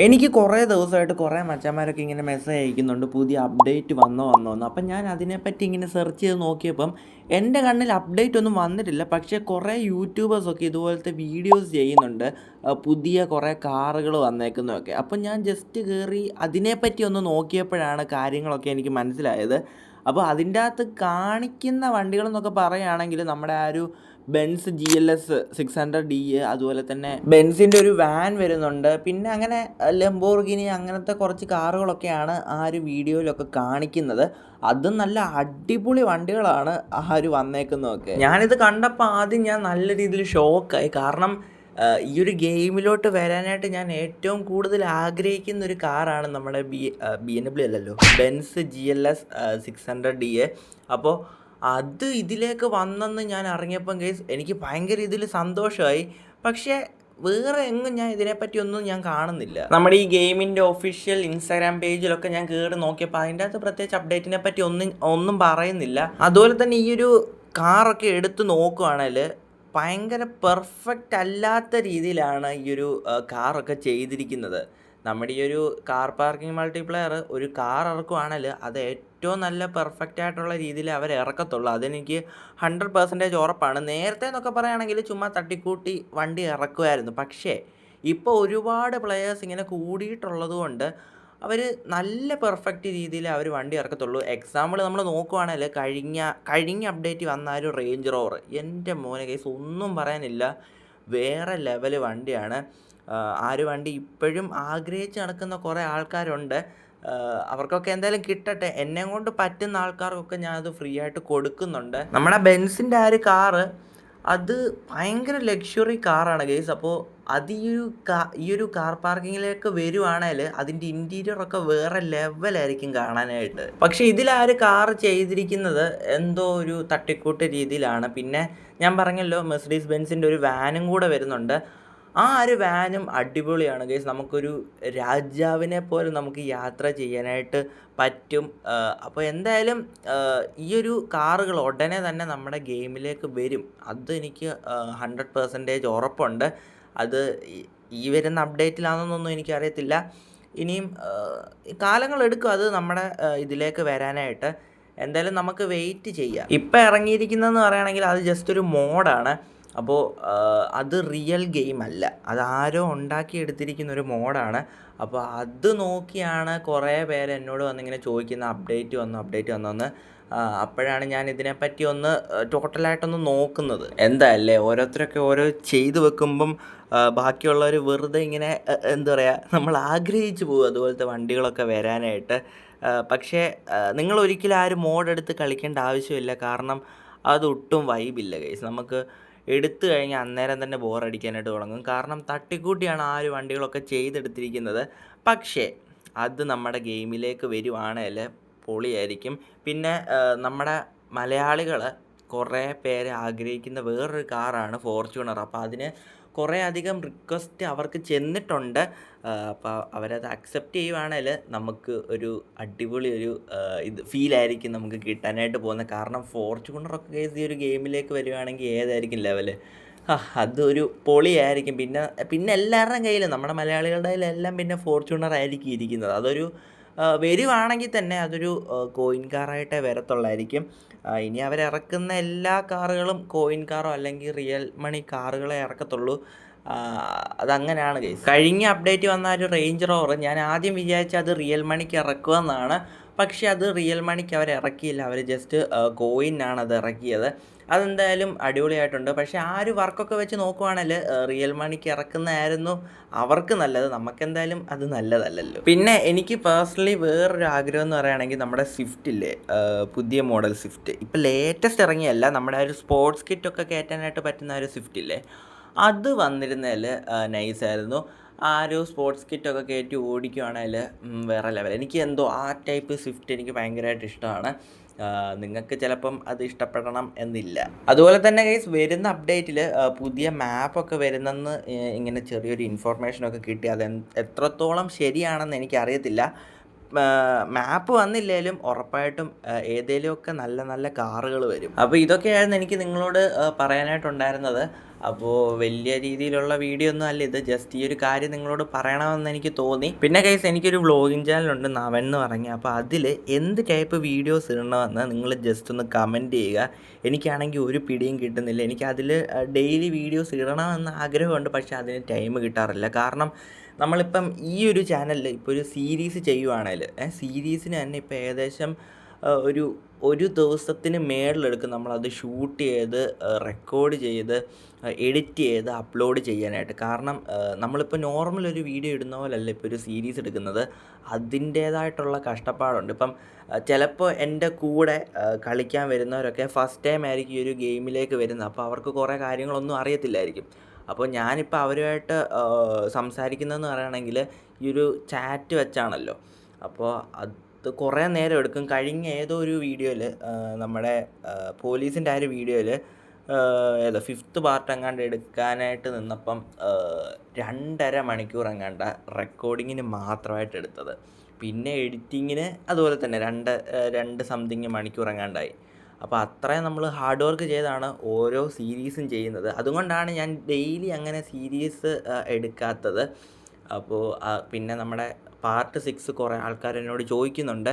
എനിക്ക് കുറേ ദിവസമായിട്ട് കുറേ മച്ചന്മാരൊക്കെ ഇങ്ങനെ മെസ്സേജ് അയക്കുന്നുണ്ട്. പുതിയ അപ്ഡേറ്റ് വന്നോ വന്നോ എന്ന്. അപ്പം ഞാൻ അതിനെപ്പറ്റി ഇങ്ങനെ സെർച്ച് ചെയ്ത് നോക്കിയപ്പം എന്റെ കണ്ണിൽ അപ്ഡേറ്റ് ഒന്നും വന്നിട്ടില്ല. പക്ഷേ കുറേ യൂട്യൂബേഴ്സൊക്കെ ഇതുപോലത്തെ വീഡിയോസ് ചെയ്യുന്നുണ്ട്. പുതിയ കുറേ കാറുകൾ വന്നേക്കുന്നതൊക്കെ. അപ്പം ഞാൻ ജസ്റ്റ് കയറി അതിനെപ്പറ്റി ഒന്ന് നോക്കിയപ്പോഴാണ് കാര്യങ്ങളൊക്കെ എനിക്ക് മനസ്സിലായത്. അപ്പോൾ അതിന്റെ അകത്ത് കാണിക്കുന്ന വണ്ടികളെന്നൊക്കെ പറയുകയാണെങ്കിൽ നമ്മുടെ ആ ഒരു Benz G L S six hundred D അതുപോലെ തന്നെ ബെൻസിന്റെ ഒരു വാൻ വരുന്നുണ്ട്. പിന്നെ അങ്ങനെ ലംബോർഗിനി അങ്ങനത്തെ കുറച്ച് കാറുകളൊക്കെയാണ് ആ ഒരു വീഡിയോയിലൊക്കെ കാണിക്കുന്നത്. അതും നല്ല അടിപൊളി വണ്ടികളാണ് ആ ഒരു വന്നേക്കുന്നതൊക്കെ. ഞാനിത് കണ്ടപ്പോൾ ആദ്യം ഞാൻ നല്ല രീതിയിൽ ഷോക്കായി കാരണം ഈ ഒരു ഗെയിമിലോട്ട് വരാനായിട്ട് ഞാൻ ഏറ്റവും കൂടുതൽ ആഗ്രഹിക്കുന്ന ഒരു കാറാണ് നമ്മുടെ ബി ബി എൻ ഡബ്ല്യു അല്ലല്ലോ. Benz G L S six hundred D A അപ്പോൾ അത് ഇതിലേക്ക് വന്നെന്ന് ഞാൻ അറിഞ്ഞപ്പം കേസ് എനിക്ക് ഭയങ്കര ഇതിൽ സന്തോഷമായി പക്ഷേ വേറെ എങ്ങും ഞാൻ ഇതിനെപ്പറ്റി ഒന്നും ഞാൻ കാണുന്നില്ല. നമ്മുടെ ഈ ഗെയിമിന്റെ ഒഫീഷ്യൽ ഇൻസ്റ്റാഗ്രാം പേജിലൊക്കെ ഞാൻ കയറി നോക്കിയപ്പോൾ അതിന്റെ അകത്ത് പ്രത്യേകിച്ച് അപ്ഡേറ്റിനെ പറ്റി ഒന്നും ഒന്നും പറയുന്നില്ല. അതുപോലെ തന്നെ ഈ ഒരു കാറൊക്കെ എടുത്ത് നോക്കുകയാണെങ്കിൽ ഭയങ്കര പെർഫെക്റ്റ് അല്ലാത്ത രീതിയിലാണ് ഈ ഒരു കാറൊക്കെ ചെയ്തിരിക്കുന്നത്. നമ്മുടെ ഈ ഒരു കാർ പാർക്കിംഗ് മൾട്ടിപ്ലയർ ഒരു കാർ ഇറക്കുവാണെങ്കിൽ അത് ഏറ്റവും നല്ല പെർഫെക്റ്റ് ആയിട്ടുള്ള രീതിയിൽ അവർ ഇറക്കത്തുള്ളൂ. അതെനിക്ക് ഹൺഡ്രഡ് പെർസെന്റേജ് ഉറപ്പാണ്. നേരത്തെ എന്നൊക്കെ പറയുകയാണെങ്കിൽ ചുമ്മാ തട്ടിക്കൂട്ടി വണ്ടി ഇറക്കുമായിരുന്നു പക്ഷേ ഇപ്പോൾ ഒരുപാട് പ്ലെയേഴ്സ് ഇങ്ങനെ കൂടിയിട്ടുള്ളത് കൊണ്ട് അവർ നല്ല പെർഫെക്റ്റ് രീതിയിൽ അവർ വണ്ടി ഇറക്കത്തുള്ളൂ. എക്സാമ്പിൾ നമ്മൾ നോക്കുവാണെങ്കിൽ കഴിഞ്ഞ കഴിഞ്ഞ അപ്ഡേറ്റ് വന്ന റേഞ്ച് റോവർ എന്റെ മോനെ കേസ് ഒന്നും പറയാനില്ല. വേറെ ലെവൽ വണ്ടിയാണ്. ആ ആ ഒരു വണ്ടി ഇപ്പോഴും ആഗ്രഹിച്ച് നടക്കുന്ന കുറേ ആൾക്കാരുണ്ട്. അവർക്കൊക്കെ എന്തായാലും കിട്ടട്ടെ. എന്നെ കൊണ്ട് പറ്റുന്ന ആൾക്കാർക്കൊക്കെ അത് ഫ്രീ ആയിട്ട് കൊടുക്കുന്നുണ്ട്. നമ്മുടെ ബെൻസിന്റെ ആ ഒരു കാറ് അത് ഭയങ്കര ലക്ഷറി കാറാണ് ഗെയ്സ് അപ്പോൾ അത് ഈ ഒരു കാ ഈ ഒരു കാർ പാർക്കിങ്ങിലേക്ക് വരുവാണെങ്കിൽ അതിന്റെ ഇന്റീരിയർ ഒക്കെ വേറെ ലെവലായിരിക്കും കാണാനായിട്ട്. പക്ഷേ ഇതിൽ ആ ഒരു കാർ ചെയ്തിരിക്കുന്നത് എന്തോ ഒരു തട്ടിക്കൂട്ട് രീതിയിലാണ്. പിന്നെ ഞാൻ പറഞ്ഞല്ലോ മെസ്ഡീസ് ബെൻസിന്റെ ഒരു വാനും കൂടെ വരുന്നുണ്ട്. ആ ഒരു വാനും അടിപൊളിയാണ് ഗൈസ് നമുക്കൊരു രാജാവിനെ പോലെ നമുക്ക് യാത്ര ചെയ്യാനായിട്ട് പറ്റും. അപ്പോൾ എന്തായാലും ഈ ഒരു കാറുകൾ ഉടനെ തന്നെ നമ്മുടെ ഗെയിമിലേക്ക് വരും. അത് എനിക്ക് ഹൺഡ്രഡ് പെർസെന്റേജ് ഉറപ്പുണ്ട്. അത് ഈ- വരുന്ന അപ്ഡേറ്റിലാണെന്നൊന്നും എനിക്കറിയത്തില്ല. ഇനിയും കാലങ്ങളെടുക്കും അത് നമ്മുടെ ഇതിലേക്ക് വരാനായിട്ട്. എന്തായാലും നമുക്ക് വെയിറ്റ് ചെയ്യാം. ഇപ്പം ഇറങ്ങിയിരിക്കുന്നതെന്ന് പറയുകയാണെങ്കിൽ അത് ജസ്റ്റ് ഒരു മോഡാണ് അപ്പോൾ അത് റിയൽ ഗെയിം അല്ല. അത് ആരോ ഉണ്ടാക്കിയെടുത്തിരിക്കുന്ന ഒരു മോഡാണ്. അപ്പോൾ അത് നോക്കിയാണ് കുറേ പേര് എന്നോട് വന്നിങ്ങനെ ചോദിക്കുന്ന അപ്ഡേറ്റ് വന്നു അപ്ഡേറ്റ് വന്നോന്ന് അപ്പോഴാണ് ഞാൻ ഇതിനെപ്പറ്റി ഒന്ന് ടോട്ടലായിട്ടൊന്ന് നോക്കുന്നത്. എന്താ ഓരോരുത്തരൊക്കെ ഓരോ ചെയ്തു വെക്കുമ്പം ബാക്കിയുള്ളവർ വെറുതെ ഇങ്ങനെ എന്താ പറയുക നമ്മൾ ആഗ്രഹിച്ചു പോകും അതുപോലത്തെ വണ്ടികളൊക്കെ വരാനായിട്ട്. പക്ഷേ നിങ്ങൾ ഒരിക്കലും ആ ഒരു മോഡെടുത്ത് കളിക്കേണ്ട ആവശ്യമില്ല. കാരണം അതൊട്ടും വൈബില്ല ഗൈസ് നമുക്ക് എടുത്തു കഴിഞ്ഞാൽ അന്നേരം തന്നെ ബോറടിക്കാനായിട്ട് തുടങ്ങും. കാരണം തട്ടിക്കൂട്ടിയാണ് ആ ഒരു വണ്ടികളൊക്കെ ചെയ്തെടുത്തിരിക്കുന്നത്. പക്ഷേ അത് നമ്മുടെ ഗെയിമിലേക്ക് വരുവാണെങ്കിൽ പൊളിയായിരിക്കും. പിന്നെ നമ്മുടെ മലയാളികൾ കുറേ പേരെ ആഗ്രഹിക്കുന്ന വേറൊരു കാറാണ് ഫോർച്യൂണർ. അപ്പോൾ അതിന് കുറേ അധികം റിക്വസ്റ്റ് അവർക്ക് ചെന്നിട്ടുണ്ട്. അപ്പോൾ അവരത് അക്സെപ്റ്റ് ചെയ്യുവാണെങ്കിൽ നമുക്ക് ഒരു അടിപൊളി ഒരു ഇത് ഫീലായിരിക്കും നമുക്ക് കിട്ടാനായിട്ട് പോകുന്നത് കാരണം ഫോർച്യൂണറൊക്കെ കേസ് ഈ ഒരു ഗെയിമിലേക്ക് വരുവാണെങ്കിൽ ഏതായിരിക്കും ലെവൽ അതൊരു പൊളിയായിരിക്കും. പിന്നെ പിന്നെ എല്ലാവരുടെയും കയ്യിലും നമ്മുടെ മലയാളികളുടെ കയ്യിലെല്ലാം പിന്നെ ഫോർച്യൂണർ ആയിരിക്കും ഇരിക്കുന്നത്. അതൊരു വരുവാണെങ്കിൽ തന്നെ അതൊരു കോയിൻ കാറായിട്ടേ വരത്തുള്ളായിരിക്കും. ഇനി അവരിറക്കുന്ന എല്ലാ കാറുകളും കോയിൻ കാറോ അല്ലെങ്കിൽ റിയൽ മണി കാറുകളെ ഇറക്കത്തുള്ളൂ. അതങ്ങനെയാണ് കേസ് കഴിഞ്ഞ അപ്ഡേറ്റ് വന്ന ഒരു റേഞ്ച് റോവർ ഞാൻ ആദ്യം വിചാരിച്ച അത് റിയൽ മണിക്ക് ഇറക്കുമെന്നാണ് പക്ഷേ അത് റിയൽ മണിക്ക് അവർ ഇറക്കിയില്ല. അവർ ജസ്റ്റ് കോയിനാണ് അത് ഇറക്കിയത്. അതെന്തായാലും അടിപൊളിയായിട്ടുണ്ട്. പക്ഷേ ആ ഒരു വർക്കൊക്കെ വെച്ച് നോക്കുവാണെങ്കിൽ റിയൽ മണിക്ക് ഇറക്കുന്നതായിരുന്നു അവർക്ക് നല്ലത്. നമുക്കെന്തായാലും അത് നല്ലതല്ലല്ലോ. പിന്നെ എനിക്ക് പേഴ്സണലി വേറൊരു ആഗ്രഹം എന്ന് പറയുകയാണെങ്കിൽ നമ്മുടെ സ്വിഫ്റ്റ് ഇല്ലേ? പുതിയ മോഡൽ സ്വിഫ്റ്റ്. ഇപ്പം ലേറ്റസ്റ്റ് ഇറങ്ങിയല്ല. നമ്മുടെ ഒരു സ്പോർട്സ് കിറ്റൊക്കെ കയറ്റാനായിട്ട് പറ്റുന്ന ഒരു സ്വിഫ്റ്റ് ഇല്ലേ? അത് വന്നിരുന്നതിൽ നൈസായിരുന്നു ആ ഒരു സ്പോർട്സ് കിറ്റൊക്കെ കയറ്റി ഓടിക്കുവാണെങ്കിൽ വേറെ ലെവൽ എനിക്ക് എന്തോ ആ ടൈപ്പ് സ്വിഫ്റ്റ് എനിക്ക് ഭയങ്കരമായിട്ട് ഇഷ്ടമാണ്. നിങ്ങൾക്ക് ചിലപ്പം അത് ഇഷ്ടപ്പെടണം എന്നില്ല. അതുപോലെ തന്നെ ഗൈസ് വരുന്ന അപ്ഡേറ്റിൽ പുതിയ മാപ്പൊക്കെ വരുന്നെന്ന് ഇങ്ങനെ ചെറിയൊരു ഇൻഫോർമേഷനൊക്കെ കിട്ടി. അത് എത്രത്തോളം ശരിയാണെന്ന് എനിക്കറിയത്തില്ല. മാപ്പ് വന്നില്ലേലും ഉറപ്പായിട്ടും ഏതെങ്കിലുമൊക്കെ നല്ല നല്ല കാറുകൾ വരും. അപ്പോൾ ഇതൊക്കെയായിരുന്നു എനിക്ക് നിങ്ങളോട് പറയാനായിട്ടുണ്ടായിരുന്നത്. അപ്പോൾ വലിയ രീതിയിലുള്ള വീഡിയോ ഒന്നും അല്ല. ഇത് ജസ്റ്റ് ഈ ഒരു കാര്യം നിങ്ങളോട് പറയണമെന്ന് എനിക്ക് തോന്നി. പിന്നെ കേസ് എനിക്കൊരു വ്ളോഗിങ് ചാനലുണ്ട് നവൻ എന്ന് പറഞ്ഞ്. അപ്പോൾ അതിൽ എന്ത് ടൈപ്പ് വീഡിയോസ് ഇടണമെന്ന് നിങ്ങൾ ജസ്റ്റ് ഒന്ന് കമന്റ് ചെയ്യുക. എനിക്കാണെങ്കിൽ ഒരു പിടിയും കിട്ടുന്നില്ല. എനിക്ക് അതിൽ ഡെയിലി വീഡിയോസ് ഇടണമെന്ന് ആഗ്രഹമുണ്ട് പക്ഷേ അതിന് ടൈം കിട്ടാറില്ല. കാരണം നമ്മളിപ്പം ഈ ഒരു ചാനലിൽ ഇപ്പോൾ ഒരു സീരീസ് ചെയ്യുവാണെങ്കിൽ സീരീസിന് തന്നെ ഇപ്പോൾ ഏകദേശം ഒരു ഒരു ദിവസത്തിന് മേളിലെടുക്കും. നമ്മളത് ഷൂട്ട് ചെയ്ത് റെക്കോർഡ് ചെയ്ത് എഡിറ്റ് ചെയ്ത് അപ്ലോഡ് ചെയ്യാനായിട്ട്. കാരണം നമ്മളിപ്പോൾ നോർമൽ ഒരു വീഡിയോ ഇടുന്ന പോലല്ല ഇപ്പോൾ ഒരു സീരീസ് എടുക്കുന്നത്. അതിന്റേതായിട്ടുള്ള കഷ്ടപ്പാടുണ്ട്. ഇപ്പം ചിലപ്പോൾ എന്റെ കൂടെ കളിക്കാൻ വരുന്നവരൊക്കെ ഫസ്റ്റ് ടൈം ആയിരിക്കും ഈ ഒരു ഗെയിമിലേക്ക് വരുന്നത്. അപ്പോൾ അവർക്ക് കുറേ കാര്യങ്ങളൊന്നും അറിയത്തില്ലായിരിക്കും. അപ്പോൾ ഞാനിപ്പോൾ അവരുമായിട്ട് സംസാരിക്കുന്നതെന്ന് പറയുകയാണെങ്കിൽ ഈ ഒരു ചാറ്റ് വെച്ചാണല്ലോ. അപ്പോൾ അത് കുറേ നേരം എടുക്കും. കഴിഞ്ഞ ഏതോ ഒരു വീഡിയോയിൽ നമ്മുടെ പോലീസിന്റെ ആ ഒരു വീഡിയോയിൽ ഏതോ ഫിഫ്ത്ത് പാർട്ട് എങ്ങാണ്ട് എടുക്കാനായിട്ട് നിന്നപ്പം രണ്ടര മണിക്കൂർ എങ്ങാണ്ട റെക്കോർഡിങ്ങിന് മാത്രമായിട്ട് എടുത്തത്. പിന്നെ എഡിറ്റിങ്ങിന് അതുപോലെ തന്നെ രണ്ട് രണ്ട് സംതിങ് മണിക്കൂർ എങ്ങാണ്ടായി. അപ്പോൾ അത്രയും നമ്മൾ ഹാർഡ് വർക്ക് ചെയ്താണ് ഓരോ സീരീസും ചെയ്യുന്നത്. അതുകൊണ്ടാണ് ഞാൻ ഡെയിലി അങ്ങനെ സീരീസ് എടുക്കാത്തത്. അപ്പോൾ പിന്നെ നമ്മുടെ പാർട്ട് സിക്സ് കുറേ ആൾക്കാർ എന്നോട് ചോദിക്കുന്നുണ്ട്.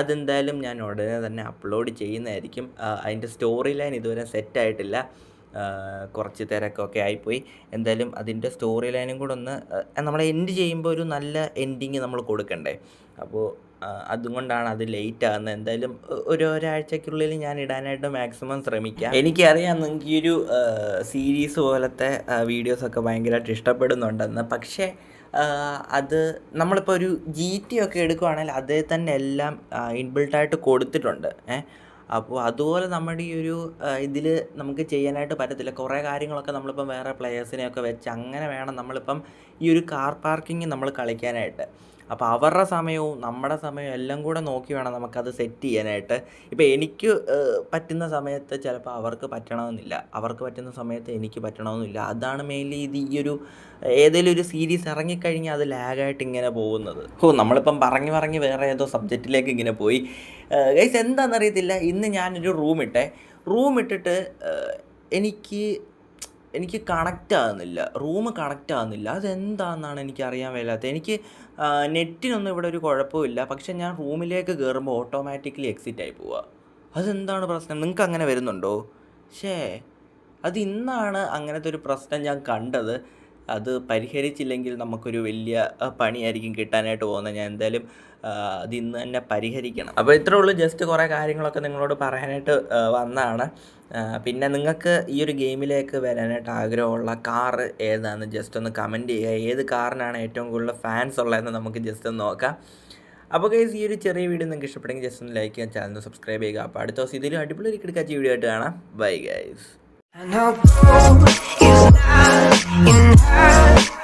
അതെന്തായാലും ഞാൻ ഉടനെ തന്നെ അപ്ലോഡ് ചെയ്യുന്നതായിരിക്കും. അതിന്റെ സ്റ്റോറി ലൈൻ ഇതുവരെ സെറ്റായിട്ടില്ല കുറച്ച് തിരക്കൊക്കെ ആയിപ്പോയി. എന്തായാലും അതിന്റെ സ്റ്റോറി ലൈനും കൂടെ ഒന്ന് നമ്മൾ എൻഡ് ചെയ്യുമ്പോൾ ഒരു നല്ല എൻഡിങ് നമ്മൾ കൊടുക്കണ്ടേ? അപ്പോൾ അതുകൊണ്ടാണ് അത് ലേറ്റ് ആകുന്നത്. എന്തായാലും ഒരു ഒരാഴ്ചക്കുള്ളിൽ ഞാൻ ഇടാനായിട്ട് മാക്സിമം ശ്രമിക്കാം. എനിക്കറിയാം നിങ്ങൾക്ക് ഈ ഒരു സീരീസ് പോലത്തെ വീഡിയോസൊക്കെ ഭയങ്കരമായിട്ട് ഇഷ്ടപ്പെടുന്നുണ്ടെന്ന്. പക്ഷേ അത് നമ്മളിപ്പോൾ ഒരു ജി ടി ഒക്കെ എടുക്കുകയാണെങ്കിൽ അതേ തന്നെ എല്ലാം ഇൻബിൽട്ടായിട്ട് കൊടുത്തിട്ടുണ്ട്. ഏ അപ്പോൾ അതുപോലെ നമ്മുടെ ഈ ഒരു ഇതിൽ നമുക്ക് ചെയ്യാനായിട്ട് പറ്റത്തില്ല. കുറേ കാര്യങ്ങളൊക്കെ നമ്മളിപ്പം വേറെ പ്ലെയേഴ്സിനെയൊക്കെ വെച്ച് അങ്ങനെ വേണം നമ്മളിപ്പം ഈ ഒരു കാർ പാർക്കിംഗ് നമ്മൾ കളിക്കാനായിട്ട്. അപ്പോൾ അവരുടെ സമയവും നമ്മുടെ സമയവും എല്ലാം കൂടെ നോക്കി വേണം നമുക്കത് സെറ്റ് ചെയ്യാനായിട്ട്. ഇപ്പോൾ എനിക്ക് പറ്റുന്ന സമയത്ത് ചിലപ്പോൾ അവർക്ക് പറ്റണമെന്നില്ല. അവർക്ക് പറ്റുന്ന സമയത്ത് എനിക്ക് പറ്റണമെന്നില്ല. അതാണ് മെയിൻലി ഇത് ഈ ഒരു ഏതെങ്കിലും ഒരു സീരീസ് ഇറങ്ങിക്കഴിഞ്ഞാൽ അത് ലാഗായിട്ട് ഇങ്ങനെ പോകുന്നത്. ഓ നമ്മളിപ്പം പറഞ്ഞ് പറഞ്ഞ് വേറെ ഏതോ സബ്ജക്റ്റിലേക്ക് ഇങ്ങനെ പോയി. ഗൈസ് എന്താണെന്നറിയത്തില്ല ഇന്ന് ഞാനൊരു റൂം ഇട്ടേ. റൂം ഇട്ടിട്ട് എനിക്ക് എനിക്ക് കണക്റ്റ് ആകുന്നില്ല റൂം കണക്റ്റ് ആകുന്നില്ല അതെന്താണെന്നാണ് എനിക്ക് അറിയാൻ മേലാത്തത് എനിക്ക് നെറ്റിനൊന്നും ഇവിടെ ഒരു കുഴപ്പമില്ല. പക്ഷേ ഞാൻ റൂമിലേക്ക് കയറുമ്പോൾ ഓട്ടോമാറ്റിക്കലി എക്സിറ്റ് ആയി പോവുക അതെന്താണ് പ്രശ്നം? നിങ്ങൾക്ക് അങ്ങനെ വരുന്നുണ്ടോ? ഷേ അത് ഇന്നാണ് അങ്ങനത്തെ ഒരു പ്രശ്നം ഞാൻ കണ്ടത്. അത് പരിഹരിച്ചില്ലെങ്കിൽ നമുക്കൊരു വലിയ പണിയായിരിക്കും കിട്ടാനായിട്ട് പോകുന്നത്. ഞാൻ എന്തായാലും അത് ഇന്ന് തന്നെ പരിഹരിക്കണം. അപ്പോൾ ഇത്രേ ഉള്ളൂ. ജസ്റ്റ് കുറേ കാര്യങ്ങളൊക്കെ നിങ്ങളോട് പറയാനായിട്ട് വന്നതാണ്. പിന്നെ നിങ്ങൾക്ക് ഈ ഒരു ഗെയിമിലേക്ക് വരാനായിട്ട് ആഗ്രഹമുള്ള കാർ ഏതാണ്? ജസ്റ്റ് ഒന്ന് കമന്റ് ചെയ്യുക. ഏത് കാറിനാണ് ഏറ്റവും കൂടുതൽ ഫാൻസ് ഉള്ളതെന്ന് നമുക്ക് ജസ്റ്റ് ഒന്ന് നോക്കാം. അപ്പോൾ കേസ് ഈ ഒരു ചെറിയ വീഡിയോ നിങ്ങൾക്ക് ഇഷ്ടപ്പെടുമെങ്കിൽ ജസ്റ്റ് ഒന്ന് ലൈക്ക് ചെയ്യുക ചാനൽ സബ്സ്ക്രൈബ് ചെയ്യുക. അപ്പോൾ അടുത്ത ദിവസം ഇതിലും അടിപൊളി ഒരു കിടക്കാച്ച വീഡിയോ ആയിട്ട് കാണാം. Bye guys in her.